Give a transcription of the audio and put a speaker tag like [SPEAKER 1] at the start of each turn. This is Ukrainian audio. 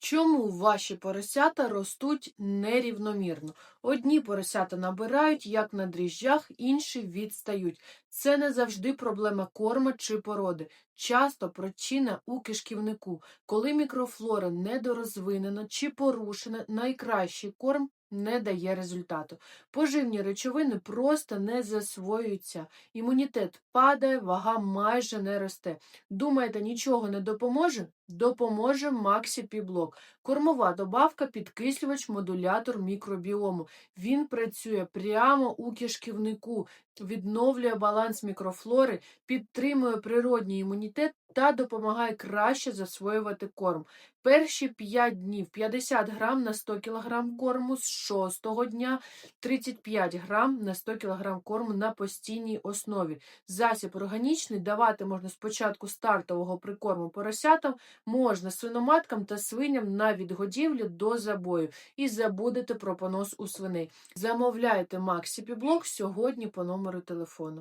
[SPEAKER 1] Чому ваші поросята ростуть нерівномірно? Одні поросята набирають, як на дріжджах, інші відстають. Це не завжди проблема корма чи породи. Часто причина у кишківнику. Коли мікрофлора недорозвинена чи порушена, найкращий корм не дає результату. Поживні речовини просто не засвоюються. Імунітет падає, вага майже не росте. Думаєте, нічого не допоможе? Допоможе Максі Піблок. Кормова добавка, підкислювач, модулятор мікробіому. Він працює прямо у кишківнику, відновлює баланс мікрофлори, підтримує природній імунітет та допомагає краще засвоювати корм. Перші 5 днів 50 грам на 100 кг корму, з 6 дня 35 грам на 100 кг корму на постійній основі. Засіб органічний давати можна спочатку стартового прикорму поросятам, можна свиноматкам та свиням на відгодівлі до забою. І забудете про понос у свиней. Замовляйте Максі Піблок сьогодні по номеру телефону.